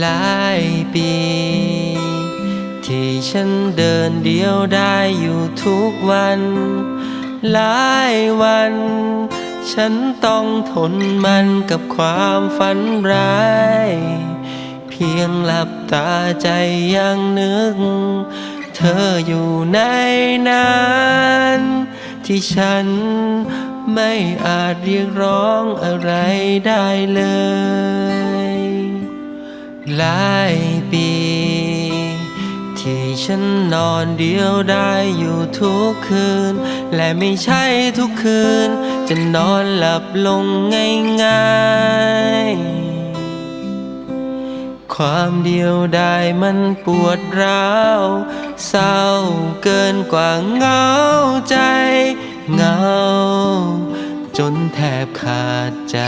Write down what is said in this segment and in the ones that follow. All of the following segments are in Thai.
หลายปี ที่ฉันเดินเดียวได้อยู่ทุกวัน หลายวัน ฉันต้องทนมันกับความฝันร้าย เพียงหลับตาใจยังนึก เธออยู่ในนั้นที่ฉันไม่อาจเรียกร้องอะไรได้เลย หลายปี ที่ฉันนอนเดียวได้อยู่ทุกคืน และไม่ใช่ทุกคืน จะนอนหลับลงง่ายๆ ความเดียวดายมันปวดร้าวเศร้าเกินกว่าเหงาใจเหงา จนแทบขาดใจ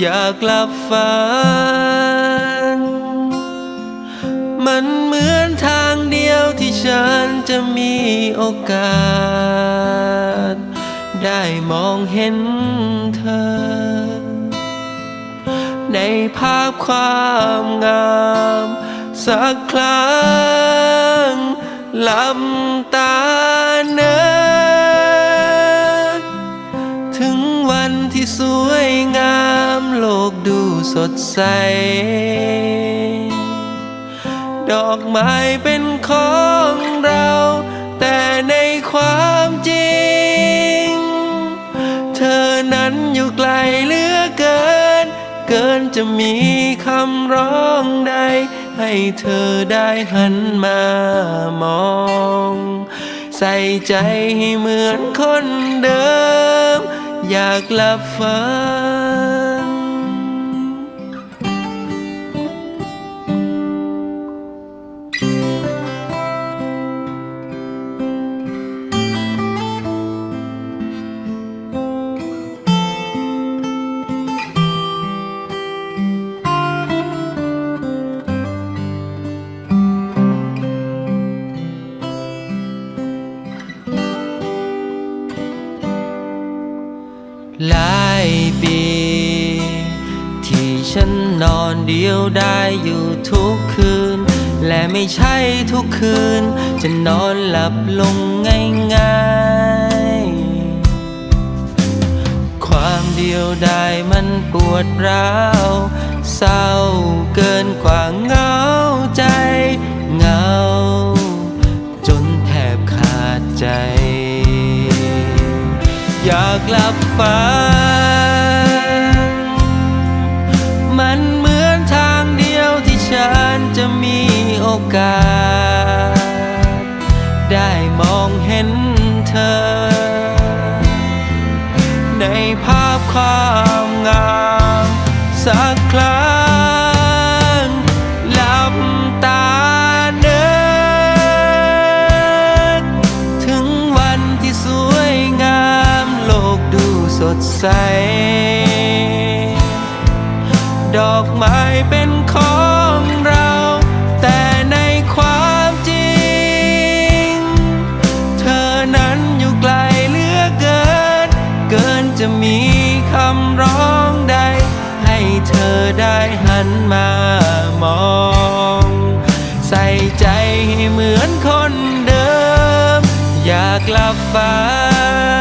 อยากหลับฝัน มันเหมือนทางเดียวที่ฉันจะมีโอกาส ได้มองเห็นเธอ ในภาพความงาม สักครั้งลับตาเนินถึงวันที่สวยงาม โลกดูสดใส ดอกไม้เป็นของเรา แต่ในความจริง เธอนั้นอยู่ไกลเหลือเกิน เกินจะมีคำร้องใด ให้เธอได้หันมามอง ใส่ใจให้เหมือนคนเดิม อยากหลับฝัน หลายปี ที่ฉันนอนเดียวได้อยู่ทุกคืน และไม่ใช่ทุกคืน จะนอนหลับลงง่ายๆ ความเดียวดายมันปวดร้าว เศร้าเกินกว่าเงาากหลับฝันมันเหมือนทางเดียวที่ฉันจะมีโอกาส ได้มองเห็นเธอ ในภาพความงามสัก ดอกไม้เป็นของเรา แต่ในความจริง เธอนั้นอยู่ไกลเหลือเกิน เกินจะมีคำร้องใด ให้เธอได้หันมามอง ใส่ใจให้เหมือนคนเดิม อยากหลับฝัน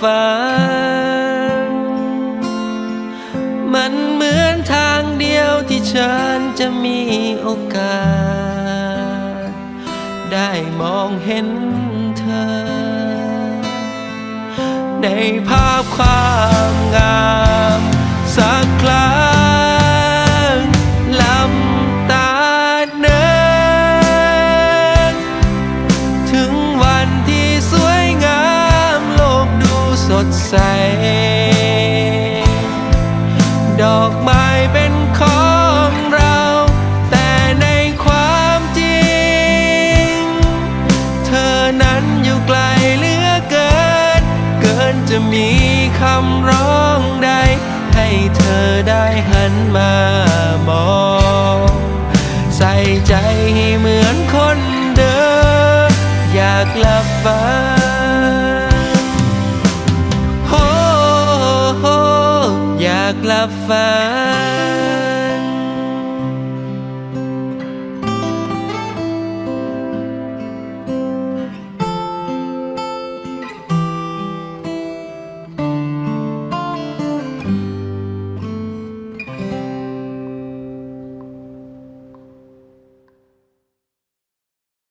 ฟ้า มันเหมือนทางเดียวที่ฉันจะมีโอกาส ได้มองเห็นเธอ ในภาพความงาม ดใส ดอกไม้เป็นของเรา แต่ในความจริง เธอนั้นอยู่ไกลเหลือเกิน เกินจะมีคำร้องใด ให้เธอได้หันมามอง ใส่ใจให้เหมือนคนเดิม อยากลับฟ้าากหลับฝัน